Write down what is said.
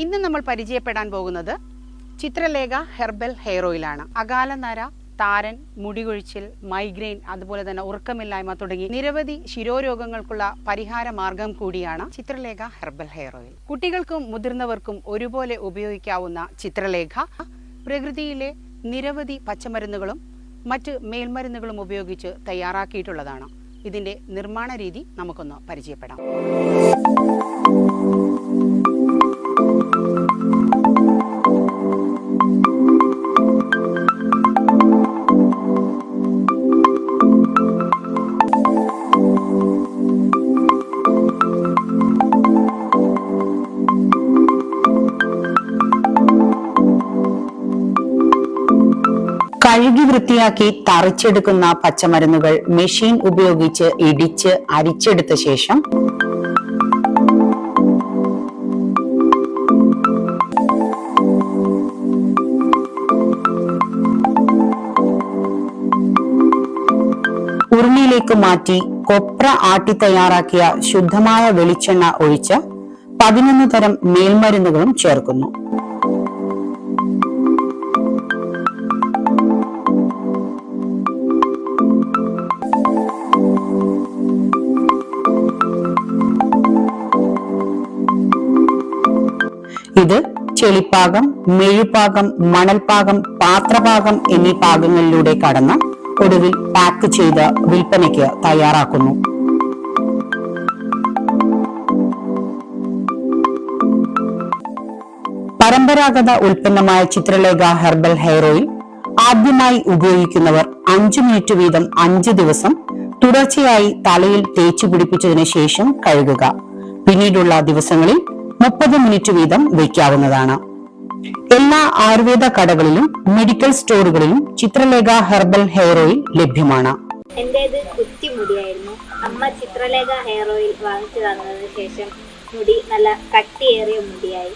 ഇന്ന് നമ്മൾ പരിചയപ്പെടാൻ പോകുന്നത് ചിത്രലേഖ ഹെർബൽ ഹെയർ ഓയിലാണ്. അകാല നര താരൻ മുടികൊഴിച്ചിൽ മൈഗ്രെയിൻ അതുപോലെ തന്നെ ഉറക്കമില്ലായ്മ തുടങ്ങി നിരവധി ശിരോരോഗങ്ങൾക്കുള്ള പരിഹാര മാർഗം കൂടിയാണ് ചിത്രലേഖ ഹെർബൽ ഹെയർ ഓയിൽ. കുട്ടികൾക്കും മുതിർന്നവർക്കും ഒരുപോലെ ഉപയോഗിക്കാവുന്ന ചിത്രലേഖ പ്രകൃതിയിലെ നിരവധി പച്ചമരുന്നുകളും മറ്റ് മേൽമരുന്നുകളും ഉപയോഗിച്ച് തയ്യാറാക്കിയിട്ടുള്ളതാണ്. ഇതിന്റെ നിർമ്മാണ രീതി നമുക്കൊന്ന് പരിചയപ്പെടാം. കഴുകി വൃത്തിയാക്കി തറിച്ചെടുക്കുന്ന പച്ചമരുന്നുകൾ മെഷീൻ ഉപയോഗിച്ച് ഇടിച്ച് അരിച്ചെടുത്ത ശേഷം ഉരുളിയിലേക്ക് മാറ്റി കൊപ്ര ആട്ടി തയ്യാറാക്കിയ ശുദ്ധമായ വെളിച്ചെണ്ണ ഒഴിച്ച് പതിനൊന്ന് തരം മേൽമരുന്നുകളും ചേർക്കുന്നു. ചെളിപ്പാകം മെഴുപാകം മണൽപ്പാകം പാത്രപാകം എന്നീ പാകങ്ങളിലൂടെ കടന്ന് ഒടുവിൽ പാക്ക് ചെയ്ത് വിൽപ്പനയ്ക്ക് തയ്യാറാക്കുന്നു. പരമ്പരാഗത ഉൽപ്പന്നമായ ചിത്രലേഖ ഹെർബൽ ഹെയർ ഓയിൽ ആദ്യമായി ഉപയോഗിക്കുന്നവർ അഞ്ചു മിനിറ്റ് വീതം അഞ്ച് ദിവസം തുടർച്ചയായി തലയിൽ തേച്ചു പിടിപ്പിച്ചതിനു ശേഷം കഴുകുക. പിന്നീടുള്ള ദിവസങ്ങളിൽ മുപ്പത് മിനിറ്റ് വീതം വയ്ക്കാവുന്നതാണ്. എല്ലാ ആയുർവേദ കടകളിലും മെഡിക്കൽ സ്റ്റോറുകളിലും ചിത്രലേഖ ഹെർബൽ ഹെയർ ഓയിൽ ലഭ്യമാണ്. എന്റേത് കുറ്റിമുടിയായിരുന്നു അമ്മ ചിത്രലേഖ ഹെയർ ഓയിൽ വാങ്ങിച്ചു തന്നതിന് ശേഷം മുടി നല്ല കട്ടിയേറിയ മുടിയായി.